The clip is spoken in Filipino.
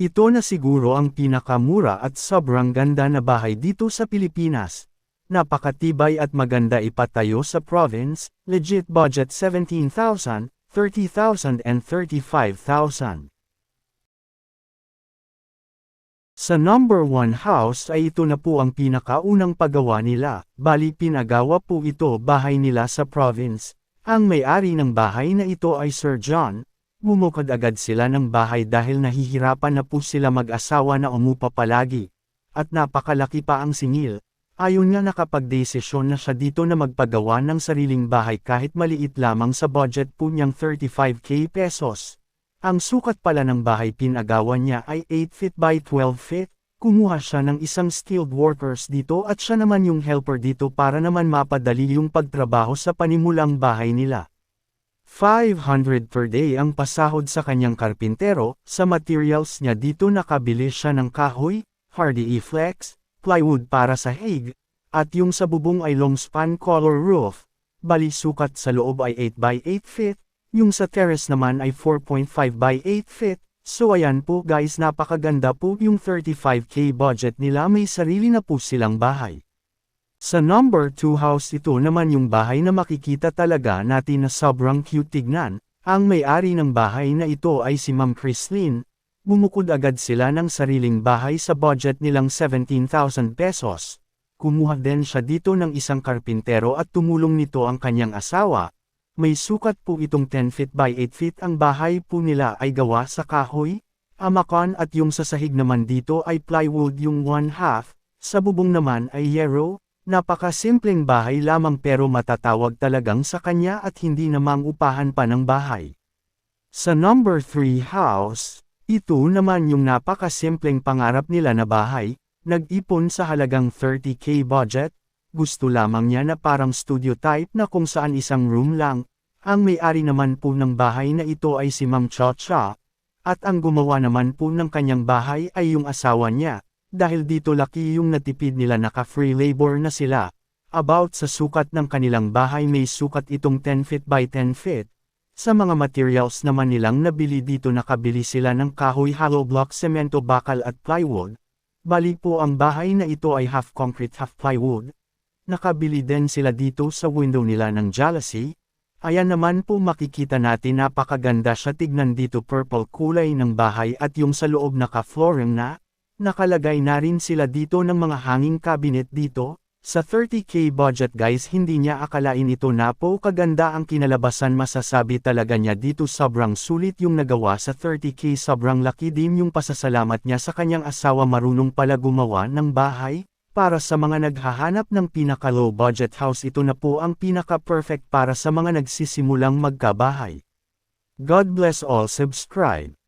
Ito na siguro ang pinakamura at sobrang ganda na bahay dito sa Pilipinas. Napakatibay at maganda ipatayo sa province, legit budget 17,000, 30,000 and 35,000. Sa number 1 house ay ito na po ang pinakaunang paggawa nila, bali pinagawa po ito bahay nila sa province. Ang may-ari ng bahay na ito ay Sir John, Bumukod agad sila ng bahay dahil nahihirapan na po sila mag-asawa na umupa palagi. At napakalaki pa ang singil. Ayon nga nakapagdesisyon na siya dito na magpagawa ng sariling bahay kahit maliit lamang sa budget po niyang 35k pesos. Ang sukat pala ng bahay pinagawa niya ay 8 feet by 12 feet. Kumuha siya ng isang skilled workers dito at siya naman yung helper dito para naman mapadali yung pagtrabaho sa panimulang bahay nila. 500 per day ang pasahod sa kanyang karpintero, sa materials niya dito nakabili siya ng kahoy, hardy e-flex, plywood para sa hig, at yung sa bubong ay long span color roof, bali sukat sa loob ay 8 by 8 feet, yung sa terrace naman ay 4.5 by 8 feet, so ayan po guys napakaganda po yung 35k budget nila. May sarili na po silang bahay. Sa number 2 house ito naman yung bahay na makikita talaga natin na sobrang cute tignan, ang may-ari ng bahay na ito ay si Ma'am Chrislyn, bumukod agad sila ng sariling bahay sa budget nilang 17,000 pesos. Kumuha din siya dito ng isang karpintero at tumulong nito ang kanyang asawa. May sukat po itong 10 feet by 8 feet ang bahay po nila ay gawa sa kahoy, amakan at yung sasahig naman dito ay plywood yung one half, sa bubong naman ay yero, Napakasimpleng bahay lamang pero matatawag talagang sa kanya at hindi namang upahan pa ng bahay. Sa number 3 house, ito naman yung napakasimpleng pangarap nila na bahay, nag-ipon sa halagang 30k budget, gusto lamang niya na parang studio type na kung saan isang room lang, ang may-ari naman po ng bahay na ito ay si Ma'am Cha Cha, at ang gumawa naman po ng kanyang bahay ay yung asawa niya, dahil dito laki yung natipid nila naka-free labor na sila. About sa sukat ng kanilang bahay may sukat itong 10 feet by 10 feet. Sa mga materials naman nilang nabili dito nakabili sila ng kahoy hollow block semento bakal at plywood. Bali po ang bahay na ito ay half concrete half plywood. Nakabili din sila dito sa window nila ng jealousy. Ayan naman po makikita natin napakaganda siya tignan dito purple kulay ng bahay at yung sa loob naka-flooring na, Nakalagay na rin sila dito ng mga hanging cabinet dito. Sa 30k budget guys hindi niya akalain ito na po kaganda ang kinalabasan masasabi talaga niya dito sobrang sulit yung nagawa sa 30k sobrang laki din yung pasasalamat niya sa kanyang asawa marunong pala gumawa ng bahay. Para sa mga naghahanap ng pinaka low budget house ito na po ang pinaka perfect para sa mga nagsisimulang magkabahay. God bless all subscribe.